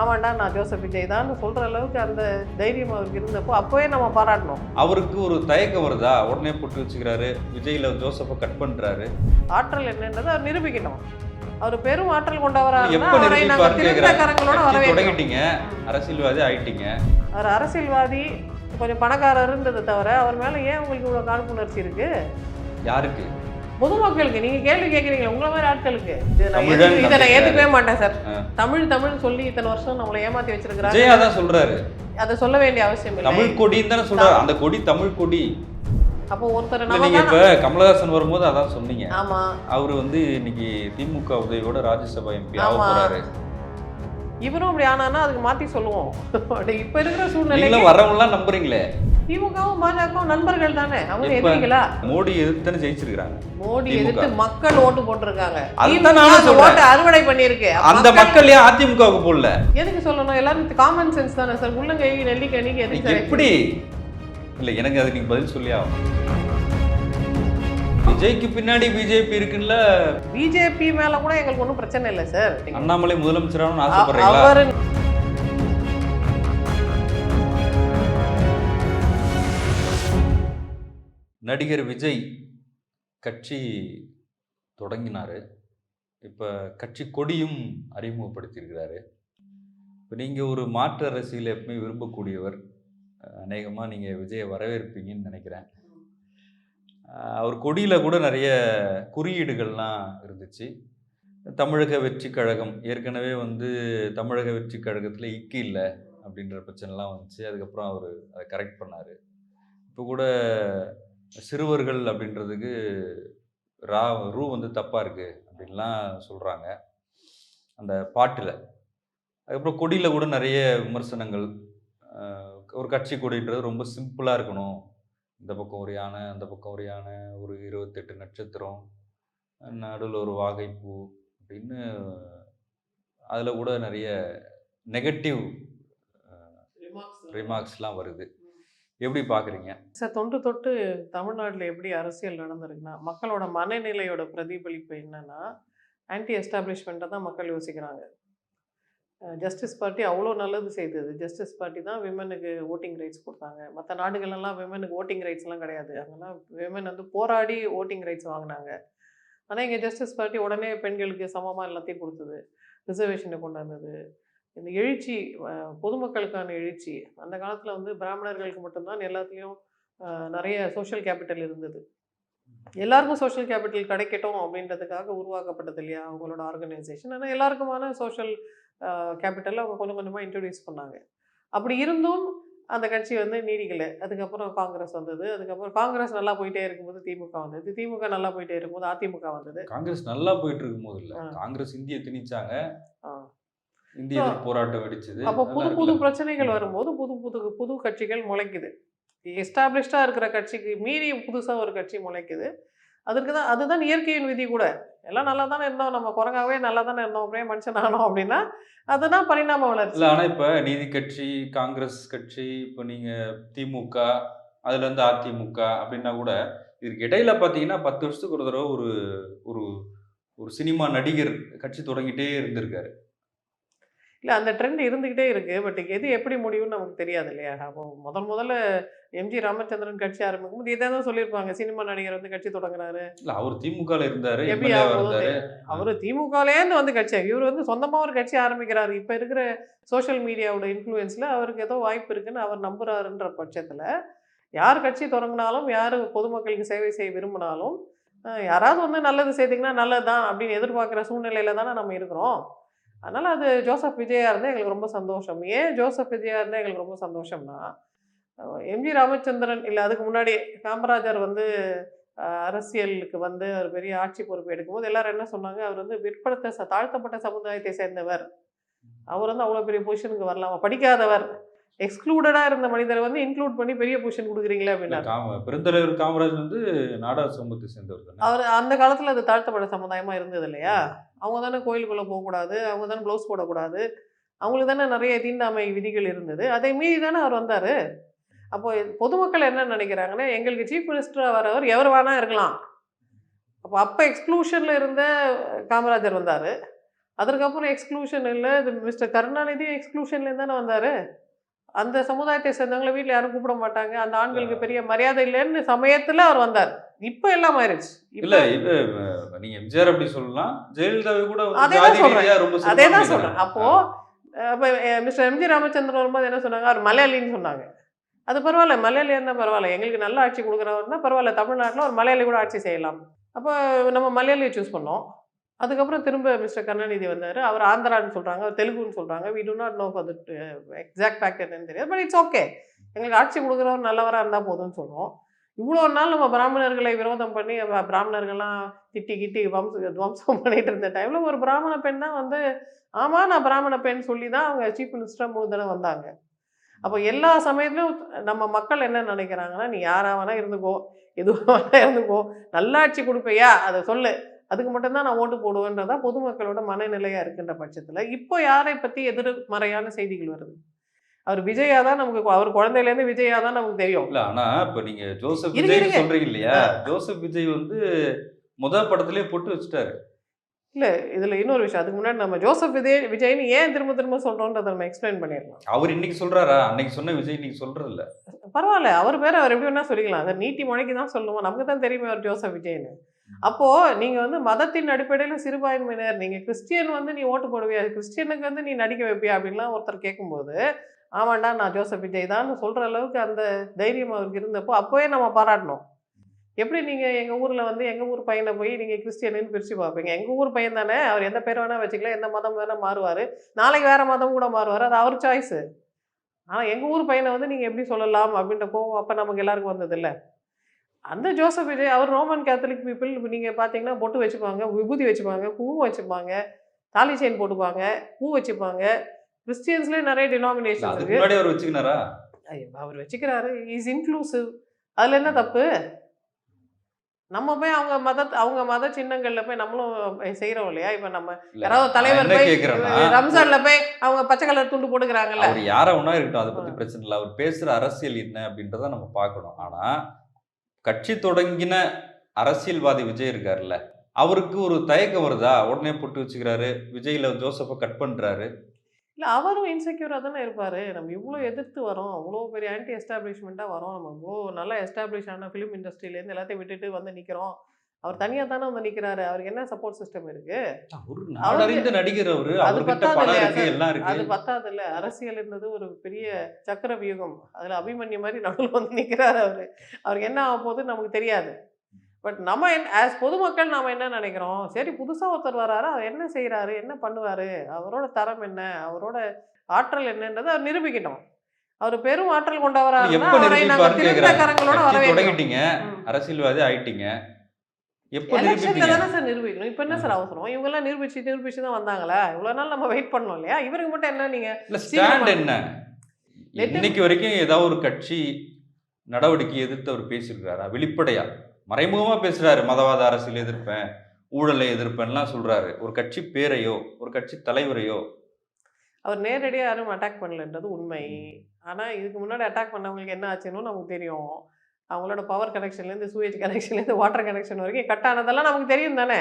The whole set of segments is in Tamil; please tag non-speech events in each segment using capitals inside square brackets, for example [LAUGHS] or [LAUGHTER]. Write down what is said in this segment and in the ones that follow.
ஆமாண்டா நான் ஜோசப் விஜய் தான். சொல்கிற அளவுக்கு அந்த தைரியம் அவருக்கு இருந்தப்போ அப்போவே நம்ம பாராட்டணும். அவருக்கு ஒரு தயக்கம் வருதா? உடனே போட்டு வச்சுக்கிறாரு. விஜய்ல ஜோசப்பை கட் பண்றாரு. ஆற்றல் என்னன்றதை அவர் நிரூபிக்கணும். அவர் பெரும் ஆற்றல் கொண்டவராக தொடங்கிட்டீங்க. அரசியல்வாதி ஆயிட்டீங்க. அவர் அரசியல்வாதி கொஞ்சம் பணக்காரருன்றதை தவிர அவர் மேலே ஏன் உங்களுக்கு இவ்வளோ காழ்ப்புணர்ச்சி இருக்கு? யாருக்கு? பொதுமக்களுக்கு நீங்க கேள்வி கேட்குறீங்க உங்களை மாதிரி ஆட்களுக்கு. இது நான் தமிழன் ஏத்துக்க- இதை நான் நம்பிக்கை. ஏற்றுக்கவே மாட்டேன் சார். தமிழ் தமிழ் சொல்லி இத்தனை வருஷம் நம்மளை ஏமாத்தி வச்சிருக்கிறாங்க விஜயா தான் சொல்றாரு. அதை சொல்ல வேண்டிய அவசியம் இல்லை. தமிழ் கொடின்னு தானே சொல்றாரு. அந்த கொடி தமிழ் கொடி. அப்போ ஒருத்தர் நீங்க இப்ப கமலஹாசன் வரும்போது அதான் சொன்னீங்க. ஆமா. அவர் வந்து இன்னைக்கு திமுக உதவியோட ராஜ்யசபா எம்பி ஆக. போறாரு. இவரும் அப்படி ஆனானா அதுக்கு மாத்தி சொல்லுவோம். இப்ப இருக்கிற நீங்களும் வரவங்க எல்லாம் நம்புறீங்களே. திமுகவும் பாஜகவும் நண்பர்கள் தானே? அவங்க எதிரிகளா? மோடி எதிர்த்துன்னு ஜெயிச்சிருக்காங்க மோடி. எதிர்த்து மக்கள் ஓட்டு போட்டிருக்காங்க. ஓட்டை அறுவடை பண்ணியிருக்கு. அந்த மக்கள் ஏன் அதிமுகவுக்கு போடல. எதுக்கு சொல்லணும்? எல்லாரும் காமன் சென்ஸ் தானே சார்? உள்ளங்கை நெல்லிக்கை நீங்க எதுக்கு எப்படி? இல்ல எனக்கு அதுக்கு நீங்க பதில் சொல்லி விஜய்க்கு பின்னாடி பிஜேபி இருக்குல்ல. பிஜேபி மேல கூட எங்களுக்கு ஒன்றும் பிரச்சனை இல்லை சார். அண்ணாமலை முதலமைச்சராகணும்னு ஆசைப்படுறீங்களா? நடிகர் விஜய் கட்சி தொடங்கினார். இப்போ கட்சி கொடியும் அறிமுகப்படுத்தியிருக்கிறாரு. இப்போ நீங்கள் ஒரு மாற்று அரசியல் எப்பவுமே விரும்பக்கூடியவர். அநேகமாக நீங்கள் விஜயை வரவேற்பீங்கன்னு நினைக்கிறேன். அவர் கொடியில் கூட நிறைய குறியீடுகள்லாம் இருந்துச்சு. தமிழக வெற்றி கழகம் ஏற்கனவே வந்து தமிழக வெற்றி கழகத்தில் இக்கு இல்லை அப்படின்ற பிரச்சனைலாம் வந்துச்சு. அதுக்கப்புறம் அவர் அதை கரெக்ட் பண்ணார். இப்போ கூட சிறுவர்கள் அப்படின்றதுக்கு ரா ரூ வந்து தப்பாக இருக்குது அப்படின்லாம் சொல்கிறாங்க அந்த பாட்டில். அதுக்கப்புறம் கொடியில் கூட நிறைய விமர்சனங்கள். ஒரு கட்சி கொடின்றது ரொம்ப சிம்பிளாக இருக்கணும். இந்த பக்கம் ஒரு யானை அந்த பக்கம் ஒரு யானை ஒரு இருபத்தெட்டு நட்சத்திரம் நடுவில் ஒரு வாகைப்பூ அப்படின்னு அதில் கூட நிறைய நெகட்டிவ் ரிமார்க்ஸ்லாம் வருது. எப்படி பார்க்குறீங்க? சார் தொன்று தொட்டு தமிழ்நாட்டில் எப்படி அரசியல் நடந்திருக்குன்னா மக்களோட மனநிலையோட பிரதிபலிப்பு என்னன்னா ஆன்டி எஸ்டாப்ளிஷ்மெண்ட்டை தான் மக்கள் யோசிக்கிறாங்க. ஜஸ்டிஸ் பார்ட்டி அவ்வளோ நல்லது செய்தது. ஜஸ்டிஸ் பார்ட்டி தான் விமனுக்கு ஓட்டிங் ரைட்ஸ் கொடுத்தாங்க. மற்ற நாடுகளெல்லாம் விமனுக்கு ஓட்டிங் ரைட்ஸ்லாம் கிடையாது. அங்கெல்லாம் விமன் வந்து போராடி ஓட்டிங் ரைட்ஸ் வாங்கினாங்க. ஆனால் இங்கே ஜஸ்டிஸ் பார்ட்டி உடனே பெண்களுக்கு சமமாக எல்லாத்தையும் கொடுத்தது. ரிசர்வேஷனை கொண்டு வந்தது. இந்த எழுச்சி பொதுமக்களுக்கான எழுச்சி அந்த காலத்தில் வந்து பிராமணர்களுக்கு மட்டும்தான் எல்லாத்துலேயும் நிறைய சோஷியல் கேபிட்டல் இருந்தது. எல்லாருக்கும் சோஷியல் கேபிட்டல் கிடைக்கட்டும் அப்படின்றதுக்காக உருவாக்கப்பட்டது இல்லையா அவங்களோட ஆர்கனைசேஷன் ஆனால் எல்லாருக்குமான சோஷியல் கேபிட்டல் அவங்க கொஞ்சம் கொஞ்சமாக இன்ட்ரடியூஸ் பண்ணாங்க. அப்படி இருந்தும் அந்த கட்சி வந்து நீடிக்கலை. அதுக்கப்புறம் காங்கிரஸ் வந்தது. அதுக்கப்புறம் காங்கிரஸ் நல்லா போயிட்டே இருக்கும்போது திமுக வந்தது. திமுக நல்லா போயிட்டே இருக்கும்போது அதிமுக வந்தது. காங்கிரஸ் நல்லா போயிட்டு இருக்கும்போது இல்லை. காங்கிரஸ் இந்திய திணிச்சாங்க. இந்திய போராட்டம் வெடிச்சது. அப்போ புது புது? பிரச்சனைகள் வரும்போது புது புது புது கட்சிகள் முளைக்குது. எஸ்டாப்ளிஷ்டாக இருக்கிற கட்சிக்கு மீறி புதுசாக ஒரு கட்சி முளைக்குது. அதற்கு தான் அதுதான் இயற்கையின் விதி கூட. எல்லாம் நல்லா தானே இருந்தோம். நம்ம குரங்காவே நல்லா தானே இருந்தோம். அப்படியே மனுஷன் ஆனோம் அப்படின்னா அதுதான் பரிணாம வளர்ச்சி. இல்ல ஆனா இப்ப நீதி கட்சி காங்கிரஸ் கட்சி இப்போ நீங்க திமுக அதுல இருந்து அதிமுக அப்படின்னா கூட இதுக்கு இடையில பாத்தீங்கன்னா பத்து வருஷத்துக்கு ஒரு தடவை ஒரு ஒரு ஒரு சினிமா நடிகர் கட்சி தொடங்கிட்டே இருந்திருக்காரு. இல்லை அந்த ட்ரெண்ட் இருந்துக்கிட்டே இருக்குது பட் எது எப்படி முடியும்னு நமக்கு தெரியாது இல்லையா? அப்போ முதல் முதல்ல எம்ஜி ராமச்சந்திரன் கட்சி ஆரம்பிக்கும் போது இதை தான் சொல்லியிருப்பாங்க. சினிமா நடிகர் வந்து கட்சி தொடங்குறாரு. இல்ல அவர் திமுகல இருந்தாரு அவர் திமுகலேருந்து வந்து கட்சி இவர் வந்து சொந்தமாக ஒரு கட்சி ஆரம்பிக்கிறாரு. இப்போ இருக்கிற சோஷியல் மீடியாவோட இன்ஃப்ளூயன்ஸில் அவருக்கு ஏதோ வாய்ப்பு இருக்குன்னு அவர் நம்புறாருன்ற பட்சத்தில் யார் கட்சி தொடங்கினாலும் யார் பொதுமக்களுக்கு சேவை செய்ய விரும்பினாலும் யாராவது வந்து நல்லது செய்தீங்கன்னா நல்லது தான் அப்படின்னு எதிர்பார்க்குற சூழ்நிலையில தானே நம்ம இருக்கிறோம். அதனால் அது ஜோசப் விஜயா இருந்தால் எங்களுக்கு ரொம்ப சந்தோஷம். ஏன் ஜோசப் விஜயா இருந்தால் எங்களுக்கு ரொம்ப சந்தோஷம்னா எம்ஜி ராமச்சந்திரன் இல்லை அதுக்கு முன்னாடி காமராஜர் வந்து அரசியலுக்கு வந்து ஒரு பெரிய ஆட்சி பொறுப்பு எடுக்கும்போது எல்லாரும் என்ன சொன்னாங்க? அவர் வந்து பிற்படுத்த தாழ்த்தப்பட்ட சமுதாயத்தை சேர்ந்தவர். அவர் வந்து அவ்வளோ பெரிய பொசிஷனுக்கு வரலாமா படிக்காதவர். எக்ஸ்க்ளூடடாக இருந்த மனிதரை வந்து இன்க்ளூட் பண்ணி பெரிய பொசிஷன் கொடுக்குறீங்களே அப்படின்னா பெருந்தலைவர் காமராஜ் வந்து நாடார் சமூகத்தை சேர்ந்தவர் அவர் அந்த காலத்தில் அது தாழ்த்தப்பட்ட சமுதாயமாக இருந்தது இல்லையா? அவங்க தானே கோயிலுக்குள்ளே போகக்கூடாது அவங்க தானே ப்ளவுஸ் போடக்கூடாது அவங்களுக்கு தானே நிறைய தீண்டாமை விதிகள் இருந்தது. அதை மீறி தானே அவர் வந்தார். அப்போ பொதுமக்கள் என்ன நினைக்கிறாங்கன்னா எங்களுக்கு சீஃப் மினிஸ்டராக வரவர் எவர் வேணா இருக்கலாம். அப்போ அப்போ எக்ஸ்க்ளூஷனில் இருந்த காமராஜர் வந்தார். அதுக்கப்புறம் எக்ஸ்க்ளூஷன் இல்லை இது மிஸ்டர் கருணாநிதியும் எக்ஸ்க்ளூஷன்லேருந்து தானே வந்தார். அந்த சமுதாயத்தை சேர்ந்தவங்கள வீட்டில் யாரும் கூப்பிட மாட்டாங்க. அந்த ஆண்களுக்கு பெரிய மரியாதை இல்லைன்னு சமயத்தில் அவர் வந்தார். இப்போ எல்லாம் ஆயிடுச்சு இல்ல இது நீங்க எம்ஜிஆர் அப்படி சொல்லலாம். ஜெயலலிதாவை கூட அதேதான் ஜாதி சொல்றேன். அதே தான். சொல்கிறேன் அப்போ அப்போ மிஸ்டர் எம்ஜி ராமச்சந்திரன் வரும்போது என்ன சொன்னாங்க? அவர் மலையாளின்னு சொன்னாங்க. அது பரவாயில்ல மலையாளியாக இருந்தால் பரவாயில்ல. எங்களுக்கு நல்ல ஆட்சி கொடுக்குறவர்னா பரவாயில்ல. தமிழ்நாட்டில் ஒரு மலையாளி கூட ஆட்சி செய்யலாம். அப்போ நம்ம மலையாளியை சூஸ் பண்ணோம். அதுக்கப்புறம் திரும்ப மிஸ்டர் கருணாநிதி வந்தார். அவர் ஆந்திரான்னு சொல்கிறாங்க அவர் தெலுங்குன்னு சொல்கிறாங்க we do not know for that exact fact என்னன்னு தெரியாது. பட் இட்ஸ் ஓகே எங்களுக்கு ஆட்சி கொடுக்குறவர் நல்லவராக இருந்தால் போதும்னு சொல்லுவோம் இவ்வளோ நாள் நம்ம பிராமணர்களை விரோதம் பண்ணி பிராமணர்கள்லாம் திட்டி கிட்டி வம்ச துவம்சம் பண்ணிட்டு இருந்த டைமில் ஒரு பிராமண பெண் தான் வந்து ஆமாம் நான் பிராமண பெண் சொல்லி தான் அவங்க சீஃப் மினிஸ்டராக மூணு தடவை வந்தாங்க. அப்போ எல்லா சமயத்துலையும் நம்ம மக்கள் என்ன நினைக்கிறாங்கன்னா நீ யாராக வேணா இருந்துக்கோ எதுவாக வேணா இருந்துக்கோ நல்லாட்சி கொடுப்பையா அதை சொல்லு. அதுக்கு மட்டும்தான் நான் ஓட்டு போடுவேன்றதா பொதுமக்களோட மனநிலையா இருக்கின்ற பட்சத்தில் இப்போ யாரை பற்றி எதிர்மறையான செய்திகள் வருது? அவர் விஜயா தான் நமக்கு அவர் குழந்தையிலேருந்து விஜயா தான் நமக்கு தெரியும். இல்ல ஆனா இப்ப நீங்க ஜோசப் விஜய். சொல்றீங்க இல்லையா? ஜோசப் விஜய் வந்து முத படத்திலேயே பொட்டு வச்சுட்டாரு. இல்லை இதில் இன்னொரு விஷயம் அதுக்கு முன்னாடி நம்ம ஜோசப் விஜய் விஜய்னு ஏன் திரும்ப திரும்ப சொல்கிறோன்றதை நம்ம எக்ஸ்பிளைன் பண்ணிடலாம். அவர் இன்னைக்கு சொல்றாரா? அன்னைக்கு சொன்ன விஜய் இன்னைக்கு சொல்றது இல்ல பரவாயில்ல அவர் பேர் அவர் எப்படி வேணா சொல்லிக்கலாம். அதை நீட்டி முனைக்கு தான் சொல்லுவோம் நமக்கு தான் தெரியுமே அவர் ஜோசப் விஜய்னு. அப்போது நீங்கள் வந்து மதத்தின் அடிப்படையில் சிறுபான்மையினர் நீங்கள் கிறிஸ்டியன் வந்து நீ ஓட்டு போடுவியா? கிறிஸ்டியனுக்கு வந்து நீ நடிக்க வைப்பியா? அப்படின்லாம் ஒருத்தர் கேட்கும்போது ஆமாண்டா நான் ஜோசப் விஜய் தான் சொல்கிற அளவுக்கு அந்த தைரியம் அவருக்கு இருந்தப்போ அப்போவே நம்ம பாராட்டணும். எப்படி நீங்கள் எங்கள் ஊரில் வந்து எங்கள் ஊர் பையனை போய் நீங்கள் கிறிஸ்டியனுன்னு பிரித்து பார்ப்பீங்க? எங்கள் ஊர் பையன் தானே அவர் எந்த பேர் வேணால் வச்சுக்கலாம் எந்த மதம் வேணால் மாறுவார். நாளைக்கு வேறு மதம் கூட மாறுவார் அது அவர் சாய்ஸு ஆனால் எங்கள் ஊர் பையனை வந்து நீங்கள் எப்படி சொல்லலாம் அப்படின்ற கோவம் அப்போ நமக்கு எல்லாருக்கும் வந்ததில்லை. அந்த ஜோசப் விஜய் அவர் ரோமன் கேத்தலிக் பீப்புள் நீங்க பாத்தீங்கன்னா பொட்டு வச்சுப்பாங்க விபூதி வச்சுப்பாங்க குங்குமம் வச்சுப்பாங்க தாலி செயின் போட்டுப்பாங்க பூ வச்சுப்பாங்க. கிறிஸ்டியன்ஸ்லேயே நிறைய டினாமினேஷன் இருக்கு. அவர் வச்சுக்கினாரா? ஐயோ, அவர் வச்சுக்கிறாரு. இஸ் இன்க்ளூசிவ் அதுல என்ன தப்பு? நம்ம போய் அவங்க மத அவங்க மத சின்னங்கள்ல போய் நம்மளும் செய்யறோம் இல்லையா? இப்ப நம்ம யாராவது தலைவர் போய் ரம்ஜான்ல போய் அவங்க பச்சை கலர் துண்டு போட்டுக்கிறாங்கல்ல. யாரா ஒன்றா இருக்கட்டும் அதை பத்தி பிரச்சனை இல்லை. அவர் பேசுற அரசியல் என்ன அப்படின்றத நம்ம பார்க்கணும். ஆனா கட்சி தொடங்கின அரசியல்வாதி விஜய் இருக்கார்ல அவருக்கு ஒரு தயக்கம் வருதா? உடனே போட்டு வச்சுக்கிறாரு விஜயில ஜோசப்பை கட் பண்ணுறாரு இல்லை அவரும் இன்செக்யூராக தானே இருப்பார். நம்ம இவ்வளோ எதிர்த்து வரோம் அவ்வளோ பெரிய ஆன்டி எஸ்டாப்ளிஷ்மெண்ட்டாக வரோம் நம்ம இவ்வளோ நல்லா எஸ்டாப்ளிஷ் ஆன ஃபிலிம் இண்டஸ்ட்ரியிலேருந்து எல்லாத்தையும் விட்டுட்டு வந்து நிற்கிறோம் அவர் தனியாக தானே வந்து நிற்கிறாரு அவருக்கு என்ன சப்போர்ட் சிஸ்டம் இருக்கு? நாடறிந்த நடிகர் அவரு. அது பத்தாது அது பத்தாது இல்ல அரசியல்ன்றது ஒரு பெரிய சக்கர வியூகம் அதுல அபிமன்யு மாதிரி நடுவில் வந்து நிற்கிறாரு அவரு. அவருக்கு என்ன ஆக போகுதுன்னு நமக்கு தெரியாது. பட் நம்ம ஆஸ் பொதுமக்கள் நாம என்ன நினைக்கிறோம்? சரி புதுசா ஒருத்தர் வராரு. அவர் என்ன செய்றாரு? என்ன பண்ணுவாரு? அவரோட தரம் என்ன? அவரோட ஆற்றல் என்னன்றதை அவர் நிரூபிக்கட்டும். அவர் பெரும் ஆற்றல் கொண்டவரா இருந்தா எப்ப அவரை நாங்க நிரூபிப்பாருன்னு திறந்த கேக்குறேன் கரங்களோட கட்சி வரவேற்கிறோம். தொடங்கிட்டீங்க. அரசியல்வாதி ஆயிட்டீங்க. எப்ப சார் நிரூபிக்கணும். இப்போ என்ன சார் அவசரம்? இவங்க எல்லாம் நிரூபிச்சு நிரூபிச்சு தான் வந்தாங்களா? இவ்வளவு நாள் நம்ம வெயிட் பண்ணோம் இல்லையா? இவருக்கு மட்டும் என்ன நீங்க இல்ல சீக்கிரமா- ஸ்டாண்ட் என்ன? இன்னைக்கு வரைக்கும் ஏதாவது ஒரு கட்சி நடவடிக்கை எதிர்த்து அவர் பேசியிருக்காரா வெளிப்படையா. மறைமுகமா பேசுறாரு மதவாத அரசியல் எதிர்ப்பேன் ஊழலை எதிர்ப்பேன்லாம் சொல்றாரு. ஒரு கட்சி பேரையோ ஒரு கட்சி தலைவரையோ. அவர் நேரடியாக யாரும் அட்டாக் பண்ணலன்றது உண்மை. ஆனால் இதுக்கு முன்னாடி அட்டாக் பண்ணவங்களுக்கு என்ன ஆச்சுன்னு நமக்கு தெரியும். அவங்களோட பவர் கனெக்ஷன்லேருந்து சூயேஜ் கனெக்ஷன்லேருந்து வாட்டர் கனெக்ஷன் வரைக்கும் கட் ஆனதெல்லாம் நமக்கு தெரியும் தானே?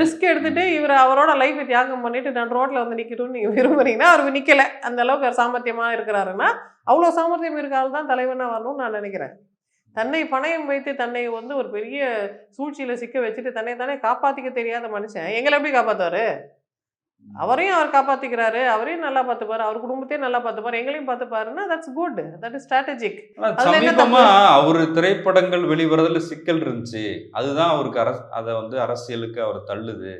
ரிஸ்க் எடுத்துட்டு இவர் அவரோட லைஃபை தியாகம் பண்ணிட்டு நான் ரோட்ல வந்து நிக்கட்டும்னு நீங்க விரும்புறீங்கன்னா அவருக்கு நிக்கல. அந்த அளவுக்கு அவர் சாமர்த்தியமா இருக்கிறாருன்னா அவ்வளோ சாமர்த்தியம் இருக்கால் தான் தலைவனா வரணும்னு நான் நினைக்கிறேன். தன்னை பணயம் வைத்து தன்னை வந்து ஒரு பெரிய சூழ்ச்சியில சிக்க வச்சுட்டு தன்னை தானே காப்பாத்திக்க தெரியாத மனுஷன். எங்களை எப்படி காப்பாத்துவாரு? அவரையும் அவர் காப்பாத்திக்கிறாரு அவரையும் நல்லா பார்த்துப்பாரு அவர் குடும்பத்தையும் நல்லா பார்த்துப்பாரு எங்களையும் பார்த்துப்பாருன்னா that's good that is strategic சமீபமா அவரு திரைப்படங்கள் வெளிவரதுல சிக்கல் இருந்துச்சு. அதுதான் அவருக்கு அரசு அதை வந்து அரசியலுக்கு அவர் தள்ளுது.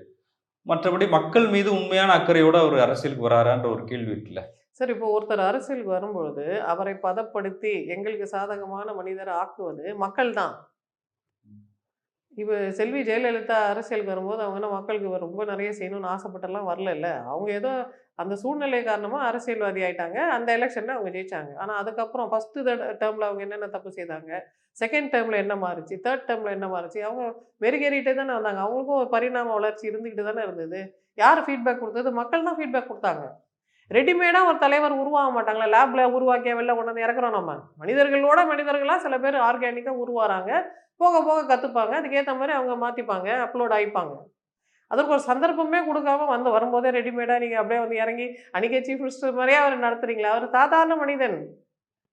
மற்றபடி மக்கள் மீது உண்மையான அக்கறையோட அவர் அரசியலுக்கு வராரான்ற ஒரு கேள்வி இருக்குல்ல. சரி இப்போ ஒருத்தர் அரசியலுக்கு வரும்பொழுது அவரை பதப்படுத்தி எங்களுக்கு சாதகமான மனிதரை ஆக்குவது மக்கள் தான் இப்போ செல்வி ஜெயலலிதா அரசியலுக்கு வரும்போது அவங்க என்ன மக்களுக்கு ரொம்ப நிறைய செய்யணும்னு ஆசைப்பட்டெல்லாம் வரல இல்லை அவங்க ஏதோ அந்த சூழ்நிலை காரணமாக அரசியல்வாதி ஆயிட்டாங்க. அந்த எலெக்ஷனில் அவங்க ஜெயிச்சாங்க. ஆனால் அதுக்கப்புறம் ஃபஸ்ட்டு டேர்மில் அவங்க என்னென்ன தப்பு செய்தாங்க? செகண்ட் டேர்மில் என்ன மாறுச்சு? தேர்ட் டேர்மில் என்ன மாறுச்சு? அவங்க வெறிகேறிட்டே தானே வந்தாங்க. அவங்களுக்கும் ஒரு பரிணாம வளர்ச்சி இருந்துக்கிட்டு தானே இருந்தது. யார் ஃபீட்பேக் கொடுத்தது? மக்கள் தான் ஃபீட்பேக் கொடுத்தாங்க. ரெடிமேடாக ஒரு தலைவர் உருவாக மாட்டாங்களா? லேபில் உருவாக்கிய வெளில கொண்டு இறக்குறோம் நம்ம. மனிதர்களோட மனிதர்களாக சில பேர் ஆர்கானிக்காக உருவாகிறாங்க போக போக கற்றுப்பாங்க அதுக்கேற்ற மாதிரி அவங்க மாற்றிப்பாங்க அப்லோட் ஆகிப்பாங்க அதற்கு ஒரு சந்தர்ப்பமே கொடுக்காம வந்து வரும்போதே ரெடிமேடாக நீங்கள் அப்படியே வந்து இறங்கி அன்றைக்கே சீஃப் மினிஸ்டர் மாதிரியே அவர் நடத்துறீங்களா? அவர் சாதாரண மனிதன்.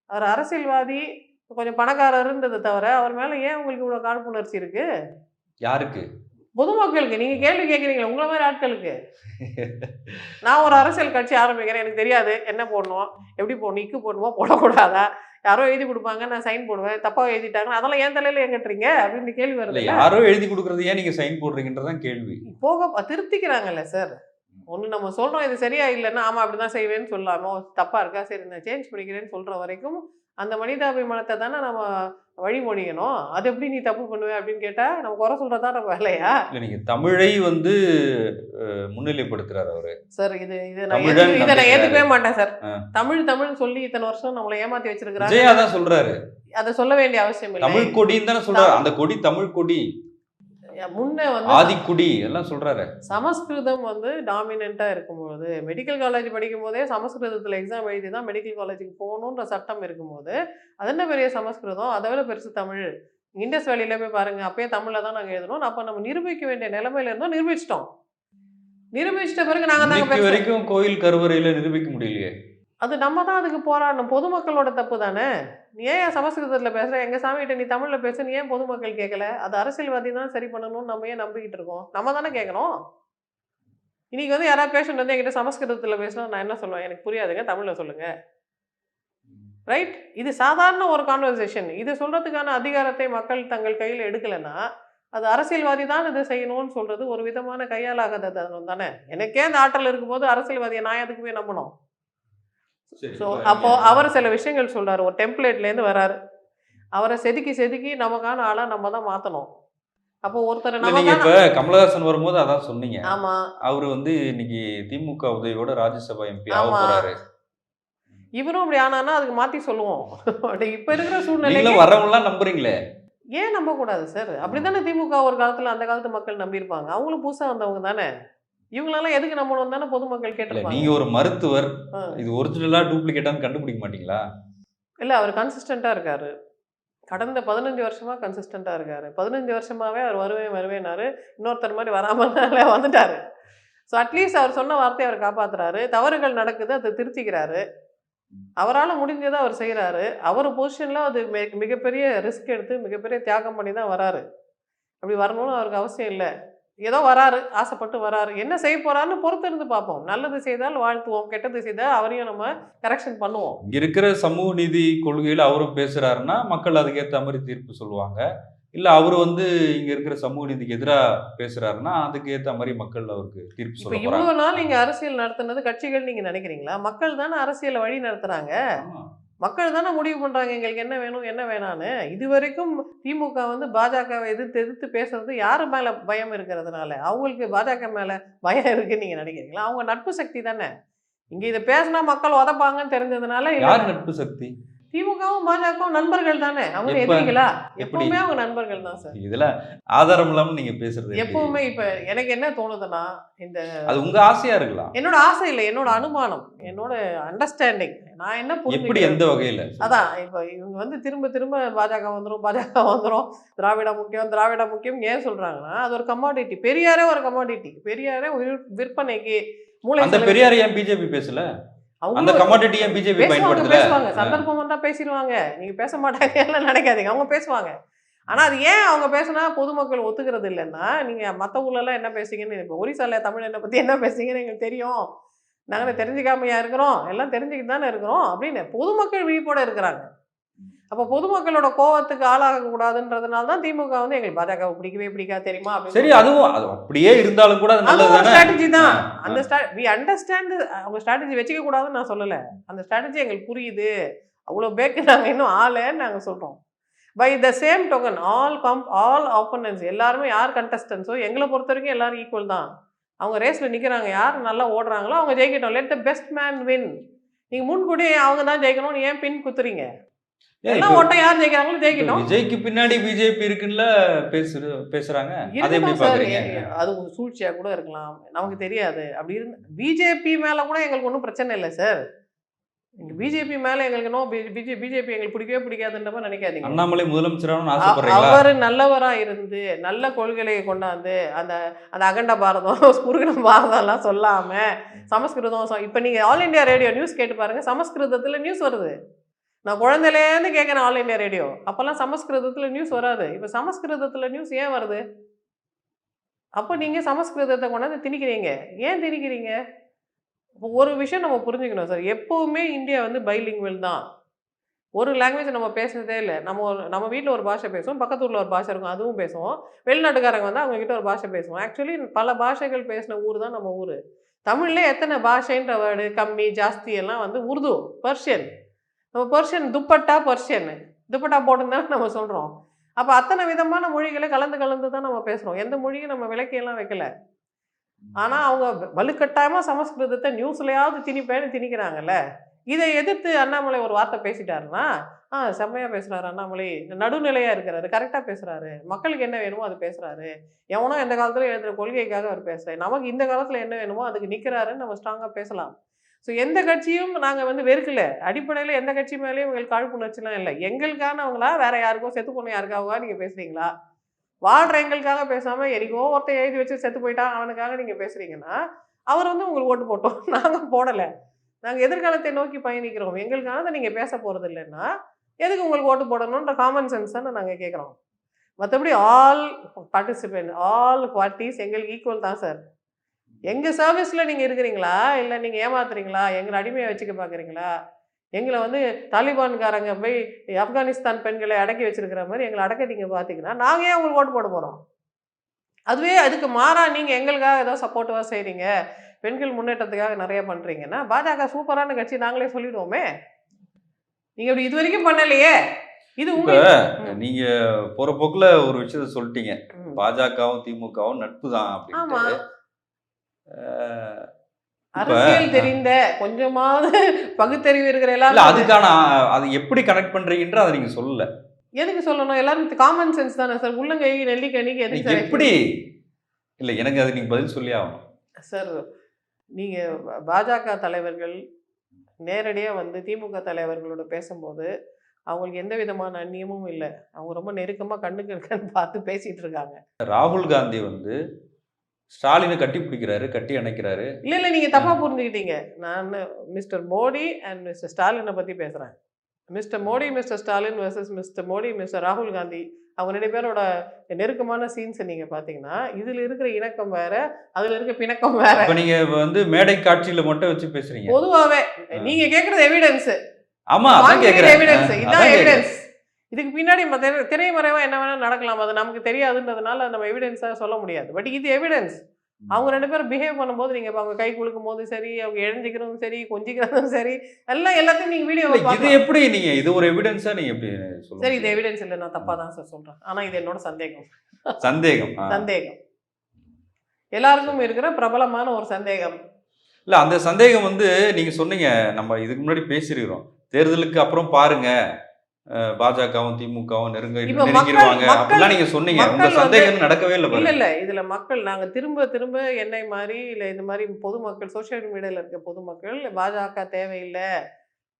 அவர் அரசியல்வாதி கொஞ்சம் பணக்காரர் இருந்தது தவிர அவர் மேலே ஏன் உங்களுக்கு இவ்வளோ காழ்ப்புணர்ச்சி இருக்குது யாருக்கு? பொதுமக்களுக்கு நீங்க கேள்வி கேட்குறீங்களா உங்களை மாதிரி ஆட்களுக்கு. நான் ஒரு அரசியல் கட்சி ஆரம்பிக்கிறேன் எனக்கு தெரியாது என்ன போடணும் எப்படி போடணும் இக்கு போடணுமா போடக்கூடாதா யாரோ எழுதி கொடுப்பாங்க நான் சைன் போடுவேன் தப்பா எழுதிட்டாங்கன்னா அதெல்லாம் ஏன் தலையில ஏன் கட்டுறீங்க அப்படின்னு கேள்வி வருது யாரோ எழுதி கொடுக்கறது ஏன் நீங்க சைன் போடுறீங்கன்றதான் கேள்வி. போக திருத்திக்கிறாங்கல்ல சார். ஒன்று நம்ம சொல்றோம் இது சரியா இல்லைன்னா ஆமா அப்படிதான் செய்வேன்னு சொல்லாம தப்பா இருக்கா சரி நான் சேஞ்ச் பண்ணிக்கிறேன்னு சொல்ற வரைக்கும் அந்த மனிதாபிமானத்தை தானே நம்ம வழிமொழியணும் அது எப்படி நீ தப்பு பண்ணுவே அப்படின்னு கேட்டா நம்ம குறை சொல்றதா நம்ம வேலையா? இல்ல நீங்க தமிழை வந்து முன்னிலைப்படுத்துறாரு அவரு. சார் இது இது நான் இதை நான். ஏத்துக்கவே மாட்டேன் சார். தமிழ் தமிழ் சொல்லி இத்தனை வருஷம் நம்மளை ஏமாத்தி வச்சிருக்கிறாங்க. விஜயா தான் சொல்றாரு. அதை சொல்ல வேண்டிய அவசியம் இல்லை. தமிழ் கொடின்னு தானே சொல்றாரு. அந்த கொடி தமிழ் கொடி. முன்ன வந்து ஆதிக்குடி எல்லாம் சொல்றாரு. சமஸ்கிருதம் வந்து டாமினண்டா இருக்கும்போது மெடிக்கல் காலேஜ் படிக்கும் போதே சமஸ்கிருதத்துல எக்ஸாம் எழுதி தான் மெடிக்கல் காலேஜுக்கு போகணுன்ற சட்டம் இருக்கும்போது அது என்ன பெரிய சமஸ்கிருதம்? அதை விட பெருசு தமிழ். இண்டஸ் வேலியில போய் பாருங்க அப்பயே தமிழ்ல தான் நாங்க எழுதணும். அப்ப நம்ம நிரூபிக்க வேண்டிய நிலைமையில இருந்தோம் நிரூபிச்சிட்டோம். நிரூபிச்சிட்ட பிறகு நாங்க. வரைக்கும் கோயில் கருவறையில நிரூபிக்க முடியலையே. அது நம்ம தான் அதுக்கு போராடணும். பொதுமக்களோட தப்பு தானே? நீ ஏன் சமஸ்கிருதத்தில் பேசுகிற எங்கள் சாமிகிட்ட நீ தமிழில் பேச நீ ஏன் பொதுமக்கள் கேட்கல அது அரசியல்வாதி தான் சரி பண்ணணும்னு நம்ம ஏன் நம்பிக்கிட்டு இருக்கோம்? நம்ம தானே கேட்கணும் இன்னைக்கு வந்து யாராவது பேஷண்ட் வந்து என்கிட்ட சமஸ்கிருதத்தில் பேசினா நான் என்ன சொல்லுவேன்? எனக்கு புரியாதுங்க. தமிழில் சொல்லுங்கள் ரைட் இது சாதாரண ஒரு கான்வர்சேஷன் இது சொல்கிறதுக்கான அதிகாரத்தை மக்கள் தங்கள் கையில் எடுக்கலைன்னா அது அரசியல்வாதி தான் இதை செய்யணும்னு சொல்கிறது ஒரு விதமான கையாலாகாத தானே? எனக்கே அந்த ஆற்றல் இருக்கும்போது அரசியல்வாதியை நான் எதுக்குமே நம்பணும்? ஸோ அப்போ அவர் சில விஷயங்கள் சொல்றாரு. ஒரு டெம்ப்ளேட்லேருந்து வராரு. அவரை செதுக்கி செதுக்கி நமக்கான ஆளா நம்ம தான் மாத்தணும். அப்போ ஒருத்தர் நீங்க இப்ப கமலஹாசன் வரும்போது அதான் சொன்னீங்க. ஆமா. அவரு வந்து இன்னைக்கு திமுக உதவியோட ராஜ்யசபா எம்பி ஆக. போறாரு. இவரும் இப்படி ஆனானா அதுக்கு மாத்தி சொல்லுவோம். இப்ப இருக்கிற நீங்களும் வரவங்க எல்லாம் நம்புறீங்களே? ஏன் நம்ப கூடாது சார் அப்படித்தானே திமுக ஒரு காலத்துல அந்த காலத்து மக்கள் நம்பியிருப்பாங்க. அவங்களும் புதுசா வந்தவங்க தானே? இவங்களெல்லாம் எதுக்கு நம்பணும் தானே பொதுமக்கள் கேட்டிருப்பாங்க? நீங்க ஒரு மருத்துவர். இது ஒரிஜினலா டூப்ளிகேட்டான்னு கண்டுபிடிக்க மாட்டீங்களா? இல்ல அவர் கன்சிஸ்டண்டா இருக்காரு. கடந்த பதினஞ்சு வருஷமா கன்சிஸ்டண்டா இருக்காரு. பதினஞ்சு வருஷமாவே அவர் வருவேன் வருவேனாரு இன்னொருத்தர் மாதிரி வராமனால வந்துட்டாரு. ஸோ அட்லீஸ்ட் அவர் சொன்ன வார்த்தையை அவர் காப்பாத்துறாரு. தவறுகள் நடக்குது அதை திருத்திக்கிறாரு. அவரால் முடிஞ்சதை அவர் செய்கிறாரு அவர் பொசிஷனில் அது மிக- மிகப்பெரிய ரிஸ்க் எடுத்து மிகப்பெரிய தியாகம் பண்ணி தான் வராரு. அப்படி வரணும்னு அவருக்கு அவசியம் இல்லை. ஏதோ வராரு ஆசைப்பட்டு வராரு. என்ன செய்ய போறாருன்னு பொறுத்து இருந்து பார்ப்போம். நல்லது செய்தால் வாழ்த்துவோம் கெட்டது செய்தால் அவரையும் நம்ம கரெக்ஷன் பண்ணுவோம். இங்க இருக்கிற சமூக நீதி கொள்கையில அவரும் பேசுறாருன்னா மக்கள் அதுக்கேத்த மாதிரி தீர்ப்பு சொல்லுவாங்க. இல்ல அவர் வந்து இங்க இருக்கிற சமூக நீதிக்கு எதிரா பேசுறாருன்னா அதுக்கு ஏத்த மாதிரி மக்கள் அவருக்கு தீர்ப்பு சொல்ல இவ்வளவு நாள் நீங்க அரசியல் நடத்துனது கட்சிகள் நீங்க நினைக்கிறீங்களா? மக்கள் தானே அரசியலை வழி நடத்துறாங்க. ஆமா. மக்கள் தானே முடிவு பண்றாங்க எங்களுக்கு என்ன வேணும் என்ன வேணான்னு இது வரைக்கும் திமுக வந்து பாஜகவை எதிர்த்து எதிர்த்து பேசுறது யாரு மேல பயம் இருக்கிறதுனால? அவங்களுக்கு பாஜக மேல பயம் இருக்குன்னு நீங்க நினைக்கிறீங்களா? அவங்க நட்பு சக்தி தானே. இங்க இதை பேசினா மக்கள் உதப்பாங்கன்னு தெரிஞ்சதுனால இல்ல யார் நட்பு சக்தி? திமுகவும் பாஜகவும் நண்பர்கள் தானே? அவங்க? எதிரிகளா? எப்பவுமே அவங்க நண்பர்கள் தான் சார். இதுல ஆதாரம் இல்லாம நீங்க பேசுறது? எப்பவுமே இப்ப எனக்கு என்ன தோணுதுன்னா இந்த அது உங்க ஆசையா இருக்கலாம். என்னோட ஆசை இல்லை என்னோட அனுமானம் என்னோட அண்டர்ஸ்டாண்டிங் நான் என்ன எப்படி எந்த வகையில? அதான் இப்போ இவங்க வந்து திரும்ப திரும்ப பாஜக வந்துரும் பாஜக வந்துரும் திராவிட முக்கியம் திராவிட முக்கியம் ஏன் சொல்றாங்கன்னா அது ஒரு கமாடிட்டி பெரியாரே ஒரு கமாடிட்டி பெரியாரே விற்- விற்பனைக்கு மூளை அந்த பெரியார் ஏன் பிஜேபி பேசல? அந்த அவங்களும் கமாடிட்டி ஏன் பிஜேபி பேசுவாங்க பயன்படுத்தல? பேசுவாங்க. சந்தர்ப்பம் வந்தா பேசிடுவாங்க. நீங்க பேச மாட்டாங்க எல்லாம் நினைக்காதீங்க. அவங்க பேசுவாங்க. ஆனா அது ஏன் அவங்க பேசினா பொதுமக்கள் ஒத்துக்கிறது இல்லைன்னா நீங்க மத்த ஊர்ல எல்லாம் என்ன பேசுறீங்கன்னு இப்போ ஒரிசால தமிழ் என்ன பத்தி என்ன பேசுறீங்கன்னு எங்களுக்கு தெரியும். நாங்கள் தெரிஞ்சுக்காமையா இருக்கிறோம். எல்லாம் தெரிஞ்சுக்கிட்டு தானே இருக்கிறோம் அப்படின்னு பொதுமக்கள் விழிப்போட இருக்கிறாங்க. அப்போ பொதுமக்களோட கோவத்துக்கு ஆளாக கூடாதுன்றதுனால தான் திமுக வந்து எங்களுக்கு பாஜக பிடிக்கவே பிடிக்காது தெரியுமா சரி அதுவும் அது அப்படியே இருந்தாலும் கூட அது ஸ்ட்ராட்டஜி தான். அந்த வி அண்டர்ஸ்டாண்ட் அவங்க ஸ்ட்ராட்டஜி வச்சுக்க கூடாதுன்னு நான் சொல்லலை. அந்த ஸ்ட்ராட்டஜி எங்களுக்கு புரியுது. அவ்வளோ பேக்கு நாங்கள் இன்னும் ஆளேன்னு நாங்கள் சொல்கிறோம் by the same token all come all opponents எல்லாருமே யார் கண்டஸ்டன்ஸோ எங்களை பொறுத்த வரைக்கும் எல்லாரும் ஈக்குவல் தான். அவங்க ரேஸில் நிற்கிறாங்க யார் நல்லா ஓடுறாங்களோ அவங்க ஜெயிக்கட்டும். Let the best man win நீங்கள் முன்கூடி அவங்க தான் ஜெயிக்கணும்னு ஏன் பின் குத்துறீங்க? ஓட்டம் யார் ஜெயிக்கிறாங்களோ இப்ப ஜெயிக்கட்டும். விஜய்க்கு பின்னாடி பிஜேபி இருக்குன்னு பேசு பேசுறாங்க? அதை ஒரு சூழ்ச்சியா கூட இருக்கலாம். நமக்கு தெரியாது. அப்படி இருந்து பிஜேபி மேல கூட எங்களுக்கு ஒன்றும் பிரச்சனை இல்லை சார். இங்க பிஜேபி மேல எங்களுக்கு நோ பிஜே பிஜேபி எங்களுக்கு பிடிக்கவே பிடிக்காதுன்ற மாதிரி நினைக்காதீங்க. அண்ணாமலை ஆசைப்படுறீங்களா? அவர் நல்லவரா இருந்து நல்ல கொள்கையை கொண்டாந்து அந்த அந்த அகண்ட பாரதம் ஸ்புருகண பாரதம் எல்லாம் சொல்லாம சமஸ்கிருதம் இப்ப நீங்க ஆல் இந்தியா ரேடியோ நியூஸ் கேட்டு பாருங்க சமஸ்கிருதத்துல நியூஸ் வருது. நான் குழந்தையிலேருந்து கேட்குறேன் ஆல் இண்டியா ரேடியோ. அப்போல்லாம் சமஸ்கிருதத்தில் நியூஸ் வராது. இப்போ சமஸ்கிருதத்தில் நியூஸ் ஏன் வருது? அப்போ நீங்கள் சமஸ்கிருதத்தை கொண்டாந்து திணிக்கிறீங்க. ஏன் திணிக்கிறீங்க? இப்போ ஒரு விஷயம் நம்ம புரிஞ்சுக்கணும் சார். எப்போவுமே இந்தியா வந்து பைலிங்குவல் தான். ஒரு லாங்குவேஜ் நம்ம பேசுனதே இல்லை. நம்ம ஒரு நம்ம வீட்டில் ஒரு பாஷை பேசுவோம். பக்கத்து ஊரில் ஒரு பாஷை இருக்கும் அதுவும் பேசுவோம். வெளிநாட்டுக்காரங்க வந்து அவங்க கிட்ட ஒரு பாஷை பேசுவோம். ஆக்சுவலி பல பாஷைகள் பேசின ஊர் தான் நம்ம ஊர். தமிழ்ல எத்தனை பாஷைன்ற வேர்டு கம்மி ஜாஸ்தி எல்லாம் வந்து உருது பர்ஷியன் நம்ம பர்ஷியன் துப்பட்டா பர்ஷியன் துப்பட்டா போட்டுன்னு தான் நம்ம சொல்கிறோம் அப்போ அத்தனை விதமான மொழிகளை கலந்து கலந்து தான் நம்ம பேசுகிறோம் எந்த மொழியும் நம்ம விளக்கியெல்லாம் வைக்கல. ஆனால் அவங்க வலுக்கட்டாயமாக சமஸ்கிருதத்தை நியூஸ்லையாவது திணிப்பேன்னு திணிக்கிறாங்கல்ல. இதை எதிர்த்து அண்ணாமலை ஒரு வார்த்தை பேசிட்டாருன்னா ஆ செம்மையாக பேசுகிறாரு அண்ணாமலை. நடுநிலையாக இருக்கிறாரு கரெக்டாக பேசுகிறாரு மக்களுக்கு என்ன வேணுமோ அது பேசுகிறாரு எவனோ எந்த காலத்தில் எழுதுகிற கொள்கைக்காக அவர் பேசுகிறாரு நமக்கு இந்த காலத்தில் என்ன வேணுமோ அதுக்கு நிற்கிறாருன்னு நம்ம ஸ்ட்ராங்காக பேசலாம். ஸோ எந்த கட்சியும் நாங்கள் வந்து வெறுக்கல. அடிப்படையில் எந்த கட்சி மேலேயும் எங்களுக்கு காழ்ப்புணர்ச்சிலாம் இல்லை. எங்களுக்கானவங்களா வேற யாருக்கோ செத்து பொண்ணு யாருக்காகவா நீங்கள் பேசுகிறீங்களா வாழ்கிற எங்களுக்காக பேசாமல் எனக்கோ ஒருத்தன் எழுதி வச்சு செத்து போயிட்டான் அவனுக்காக நீங்கள் பேசுகிறீங்கன்னா அவர் வந்து உங்களுக்கு ஓட்டு போட்டோம். நாங்கள் போடலை. நாங்கள் எதிர்காலத்தை நோக்கி பயணிக்கிறோம். எங்களுக்கானதை நீங்கள் பேச போகிறது இல்லைன்னா எதுக்கு உங்களுக்கு ஓட்டு போடணுன்ற காமன் சென்ஸ் தானே நாங்கள் கேட்குறோம் மற்றபடி ஆல் பார்ட்டிசிபென்ட் ஆல் பார்ட்டிஸ் எங்களுக்கு ஈக்குவல் தான் சார் எங்கள் சர்வீஸில் நீங்கள் இருக்கிறீங்களா? இல்லை நீங்கள் ஏமாத்துறீங்களா? எங்களை அடிமையை வச்சுக்க பார்க்குறீங்களா எங்களை வந்து தாலிபான்காரங்க போய் ஆப்கானிஸ்தான் பெண்களை அடக்கி வச்சிருக்கிற மாதிரி எங்களை அடக்க நீங்கள் பார்த்தீங்கன்னா நாங்கள் ஏன் உங்களுக்கு ஓட்டு போட போகிறோம் அதுவே அதுக்கு மாறா நீங்கள் எங்களுக்காக ஏதோ சப்போர்ட்டிவாக செய்கிறீங்க பெண்கள் முன்னேற்றத்துக்காக நிறைய பண்ணுறீங்கன்னா பாஜக சூப்பரான கட்சி நாங்களே சொல்லிடுவோமே. நீங்கள் இப்படி இது வரைக்கும் பண்ணலையே. இது உங்களுக்கு நீங்க போற போக்குல ஒரு விஷயத்த சொல்லிட்டீங்க. பாஜகவும் திமுகவும் நட்பு தான் இப்ப அரசியல் தெரிந்த கொஞ்சமாவது [LAUGHS] பகுத்தறிவு இருக்கிற இல்ல எல்லாரும் அதுக்கான அது எப்படி கனெக்ட் பண்றீங்கன்ற அதை நீங்க சொல்லல. எதுக்கு சொல்லணும்? எல்லாரும் காமன் சென்ஸ் தானே சார்? உள்ளங்கை நெல்லிக்கனிக்கு எதுக்கு நீங்க சார் எப்படி இல்ல எனக்கு அது நீங்க பதில் சொல்லி ஆகணும். சார் நீங்கள் பாஜக தலைவர்கள் நேரடியாக வந்து திமுக தலைவர்களோட பேசும்போது அவங்களுக்கு எந்த விதமான அந்நியமும் இல்லை. அவங்க ரொம்ப நெருக்கமாக கண்ணுக்கு இருக்கன்னு பார்த்து பேசிட்டு இருக்காங்க. ராகுல் காந்தி வந்து ஸ்டாலினை கட்டி பிடிக்கிறாரு கட்டி அணைக்கிறாரு. இல்லை இல்லை நீங்கள் தப்பாக புரிஞ்சுக்கிட்டீங்க. நான் மிஸ்டர் மோடி அண்ட் மிஸ்டர் ஸ்டாலினை பற்றி பேசுகிறேன் mister Modi mister Stalin versus mister Modi mister ராகுல் காந்தி அவங்க ரெண்டு பேரோட நெருக்கமான சீன்ஸை நீங்கள் பார்த்தீங்கன்னா இதில் இருக்கிற இணக்கம் வேற அதில் இருக்க பிணக்கம் வேற. இப்ப நீங்க வந்து மேடை காட்சியில மட்டும் வச்சு பேசுறீங்க. பொதுவாகவே நீங்கள் கேட்குறது எவிடன்ஸ் ஆமா அதான் கேக்குறேன். எவிடன்ஸ் இதான். எவிடன்ஸ் இதுக்கு பின்னாடி ம- திரை- திரைமறைவா என்ன வேணா நடக்கலாம். அது நமக்கு தெரியாதுன்றதுனால நம்ம எவிடன்ஸாக சொல்ல முடியாது. பட் இது எவிடன்ஸ் அவங்க ரெண்டு பேரும் பிஹேவ் பண்ணும்போது நீங்க இப்ப அவங்க கை குலுக்கும் போது சரி அவங்க இழஞ்சிக்கிறதும் சரி கொஞ்சிக்கிறதும் சரி எல்லாம் எல்லாத்தையும் நீங்க வீடியோ இது எப்படி நீங்க இது ஒரு எவிடன்ஸா நீங்க எப்படி சரி இது எவிடன்ஸ் இல்லை. நான் தப்பா தான் சார் சொல்றேன். ஆனா இது என்னோட சந்தேகம். சந்தேகம். சந்தேகம். எல்லாருக்கும் இருக்கிற பிரபலமான ஒரு சந்தேகம். இல்ல அந்த சந்தேகம் வந்து நீங்க சொன்னீங்க. நம்ம இதுக்கு முன்னாடி பேசியிருக்கிறோம். தேர்தலுக்கு அப்புறம் பாருங்க. பாஜகவும் திமுகவும் நெருங்க நெருங்கிடுவாங்க. அப்படிலாம் நீங்க சொன்னீங்க. உங்க சந்தேகம் நடக்கவே இல்லை இல்ல இல்ல. இதுல மக்கள் நாங்க திரும்ப திரும்ப என்னை மாதிரி இல்ல இந்த மாதிரி பொதுமக்கள் சோஷியல் மீடியால இருக்க பொதுமக்கள் பாஜக தேவையில்லை.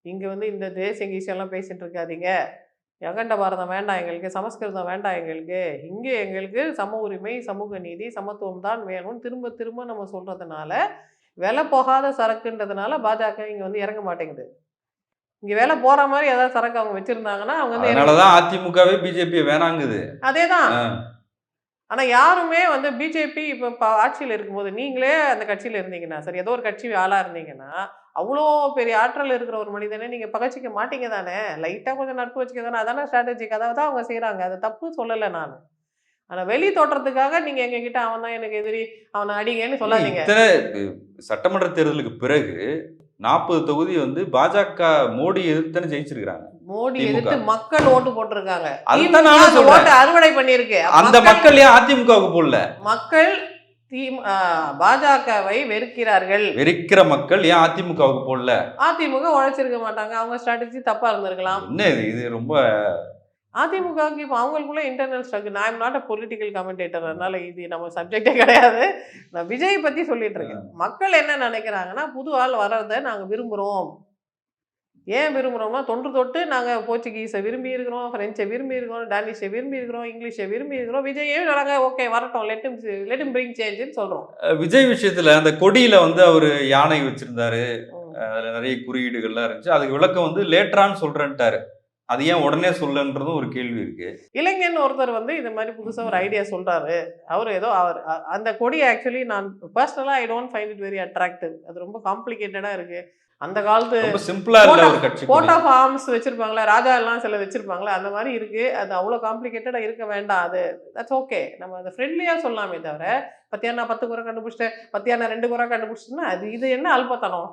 இங்க வந்து இந்த தேசிய கீசியெல்லாம் பேசிட்டு இருக்காதீங்க. அகண்ட பாரதம் வேண்டாம் எங்களுக்கு சமஸ்கிருதம் வேண்டாம் எங்களுக்கு. இங்க எங்களுக்கு சம உரிமை சமூக நீதி சமத்துவம் தான் வேணும்னு திரும்ப திரும்ப நம்ம சொல்றதுனால விலை போகாத சரக்குன்றதுனால பாஜக இங்க வந்து இறங்க மாட்டேங்குது. இங்க வேலை போற மாதிரி ஏதாவது சரக்கு அவங்க வச்சிருந்தாங்கன்னா அவங்க வந்து அதனாலதான் அதிமுகவே பிஜேபி வேணாங்குது. அதேதான். ஆனா யாருமே வந்து பிஜேபி இப்போ இப்போ ஆட்சியில் இருக்கும்போது நீங்களே அந்த கட்சியில் இருந்தீங்கன்னா சரி ஏதோ ஒரு கட்சி ஆளா இருந்தீங்கன்னா அவ்வளோ பெரிய ஆற்றல் இருக்கிற ஒரு மனிதனை நீங்க பகச்சிக்க மாட்டீங்க தானே? லைட்டா கொஞ்சம் நட்பு வச்சுக்க தானே? அதானே ஸ்ட்ராட்டஜிக் அதாவது தான் அவங்க செய்றாங்க. அது தப்பு சொல்லலை நான். ஆனா வெளி தோற்றத்துக்காக நீங்க எங்க கிட்ட அவன் தான் எனக்கு எதிரி அவனை அடிங்கன்னு சொல்லாதீங்க. சட்டமன்ற தேர்தலுக்கு பிறகு நாற்பது தொகுதி வந்து பாஜக மோடி எதிர்த்தானே ஜெயிச்சிருக்கிறாங்க. மோடி. எதிர்த்து மக்கள் ஓட்டு போட்டிருக்காங்க. அதுதான் நானும் சொல்றேன். அறுவடை பண்ணியிருக்கு. அந்த மக்கள் ஏன் அதிமுகவுக்கு போடல? மக்கள் பாஜகவை வெறுக்கிறார்கள். வெறிக்கிற மக்கள் ஏன் அதிமுகவுக்கு போடல? அதிமுக உழைச்சிருக்க மாட்டாங்க. அவங்க ஸ்ட்ராட்டஜி தப்பா இருந்திருக்கலாம். என்ன இது? இது ரொம்ப அதிமுகவுக்கு இப்போ அவங்களுக்குள்ள இன்டர்னல் ஸ்ட்ரகிள் நான் நாட் அ பொலிட்டிக்கல் கமெண்டேட்டர் அதனால இது நம்ம சப்ஜெக்டே கிடையாது. நான் விஜய் பத்தி சொல்லிட்டு இருக்கேன். மக்கள் என்ன நினைக்கிறாங்கன்னா புது ஆள் வர்றதை நாங்க விரும்புறோம். ஏன் விரும்புகிறோம்னா தொன்று தொட்டு நாங்கள் போர்ச்சுகீஸை விரும்பி இருக்கிறோம் ஃப்ரெஞ்சை விரும்பி இருக்கிறோம் டேனிஷை விரும்பி இருக்கிறோம் இங்கிலீஷை விரும்பி இருக்கிறோம். விஜயும் நாங்கள் ஓகே வரட்டும். லெட்டும் லெட்டும் பிரிங் சேஞ்சுன்னு சொல்கிறோம் விஜய் விஷயத்துல அந்த கொடியில வந்து அவர் யானை வச்சிருந்தாரு. அதுல நிறைய குறியீடுகள்லாம் இருந்துச்சு. அதுக்கு விளக்கம் வந்து லேட்டரான்னு சொல்றேன்ட்டாரு. அது ஏன் உடனே சொல்லன்றதும் ஒரு கேள்வி இருக்கு. இளைஞன் ஒருத்தர் வந்து இந்த மாதிரி புதுசாக ஒரு ஐடியா சொல்கிறாரு அவர் ஏதோ அவர் அந்த கொடி ஆக்சுவலி நான் பர்சனலாக I don't find it very attractive அது ரொம்ப காம்ப்ளிகேட்டடாக இருக்குது அந்த காலத்து சிம்பிளா இல்ல ஒரு கட்சி கோட். ஆஃப் ஆர்ம்ஸ் வச்சிருப்பாங்களே ராஜா எல்லாம் சில வச்சிருப்பாங்களே அந்த மாதிரி இருக்கு. அது அவ்வளோ காம்ப்ளிகேட்டடாக இருக்க வேண்டாம் அது. தட்ஸ் ஓகே நம்ம அதை ஃப்ரெண்ட்லியாக சொல்லலாமே தவிர பத்தியா நான் பத்து குறை கண்டுபிடிச்சிட்டேன் பத்தியா நான் ரெண்டு குறை கண்டுபிடிச்சிட்டேன்னா அது இது என்ன அல்பத்தனம்?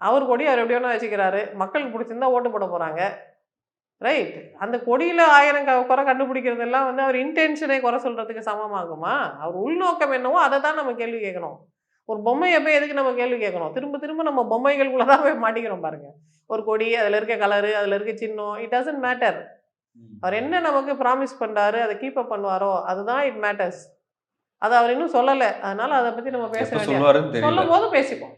அவர் கொடி அவர் எப்படி வேணா வச்சுக்கிறாரு. மக்களுக்கு பிடிச்சிருந்தா ஓட்டு போட போறாங்க. ரைட் அந்த கொடியில ஆயிரம் க- குறை கண்டுபிடிக்கிறதெல்லாம் வந்து அவர் இன்டென்ஷனை குறை சொல்றதுக்கு சமமாகுமா? அவர் உள்நோக்கம் என்னவோ அதை தான் நம்ம கேள்வி கேட்கணும். ஒரு பொம்மையை போய் எதுக்கு நம்ம கேள்வி கேட்கணும்? திரும்ப திரும்ப நம்ம பொம்மைகளுக்குள்ள தான் போய் மாட்டிக்கிறோம் பாருங்க. ஒரு கொடி அதில் இருக்க கலரு அதில் இருக்க சின்னம் இட் டசன்ட் மேட்டர் அவர் என்ன நமக்கு ப்ராமிஸ் பண்றாரு அதை கீப் அப் பண்ணுவாரோ அதுதான் இட் மேட்டர்ஸ் அது அவர் இன்னும் சொல்லலை. அதனால அதை பற்றி நம்ம பேச சொல்லும் போது பேசிப்போம்.